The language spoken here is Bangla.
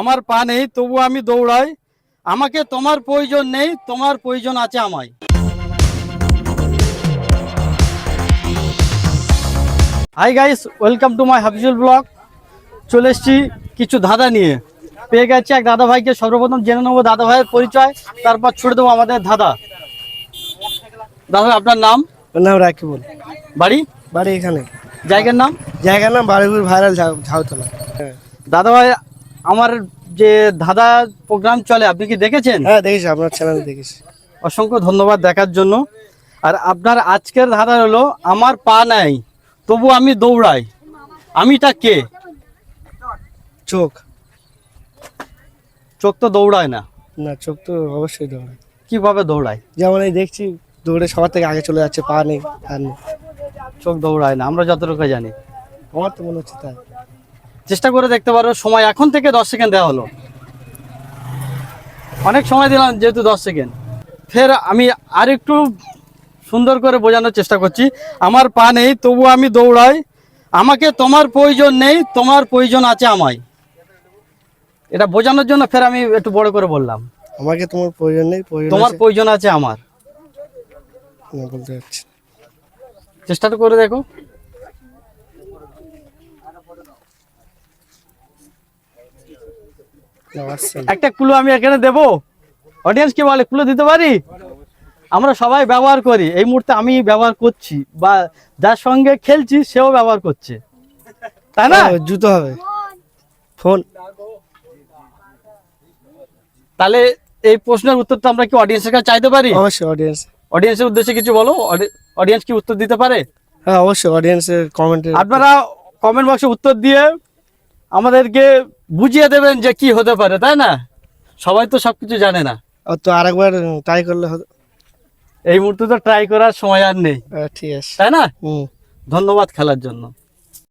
আমার পা নেই তবু আমি দৌড়াই। আমাকে তোমার প্রয়োজন নেই তোমার প্রয়োজন আছে আমায়। Hi guys welcome to my Hafizul blog চলে এসেছি কিছু ধাঁধা নিয়ে। পেয়ে গেছি এক দাদা ভাইকে সর্বপ্রথম জেনে নেব দাদা ভাইয়ের পরিচয় তারপর ছুড়ে দেবো আমাদের ধাঁধা। দাদা আপনার নাম? নাম রাকিবুল। বাড়ি? বাড়ি এখানে। জায়গার নাম? জায়গার নাম বারুইপুর ভাইরাল ঝাউতলা। দাদা ভাই আমার যে ধাঁধা প্রোগ্রাম চলে আপনি কি দেখেছেন? হ্যাঁ দেখেছি আপনার চ্যানেল দেখেছি। অসংখ্য ধন্যবাদ দেখার জন্য। আর আপনার আজকের ধাঁধা হলো আমার পা নাই তবু আমি দৌড়াই। আমিটা কে? চোখ। চোখ তো দৌড়ায় না। না চোখ তো অবশ্যই দৌড়ায়। কীভাবে দৌড়ায়? যেমন এই দেখছি দৌড়ে সবার থেকে আগে চলে যাচ্ছে পা নেই আর নেই। চোখ দৌড়ায় না আমরা যতটুকু জানি। আমার তো মনে হচ্ছে তাই। চেষ্টা করে দেখতে পারো সময় এখন থেকে দশ সেকেন্ড দেওয়া হলো। অনেক সময় দিলাম যেহেতু দশ সেকেন্ড। ফের আমি আরেকটু সুন্দর করে বোঝানোর চেষ্টা করছি। আমার পা নেই তবু আমি দৌড়াই। আমাকে তোমার প্রয়োজন নেই তোমার প্রয়োজন আছে আমায়। এটা বোঝানোর জন্য ফের আমি একটু বড় করে বললাম। আমাকে তোমার প্রয়োজন নেই তোমার প্রয়োজন আছে আমার। বলতে পারছি চেষ্টাটা করে দেখো। একটা কুলো আমি এখানে দেবো। অডিয়েন্স কি বলে কুলো দিতে পারি? আমরা সবাই ব্যবহার করি। এই মুহূর্তে আমি ব্যবহার করছি বা যার সঙ্গে খেলছি সেও ব্যবহার করছে। তাই না? জুতো হবে। ফোন। তাহলে এই প্রশ্নের উত্তর তো আমরা কি অডিয়েন্সের কাছে চাইতে পারি? অবশ্যই অডিয়েন্স অডিয়েন্সের উদ্দেশ্যে কিছু বলো? অডিয়েন্স কি উত্তর দিতে পারে? হ্যাঁ অবশ্যই অডিয়েন্সের কমেন্টে আপনারা কমেন্ট বক্সে উত্তর দিয়ে আমাদেরকে বুঝিয়ে দেবেন যে কি হতে পারে তাই না? সবাই তো সবকিছু জানে না। তো আরেকবার ট্রাই করলে হতো। এই মুহূর্তে তো ট্রাই করার সময় আর নেই। ঠিক আছে। তাই না? হুম। ধন্যবাদ খেলার জন্য।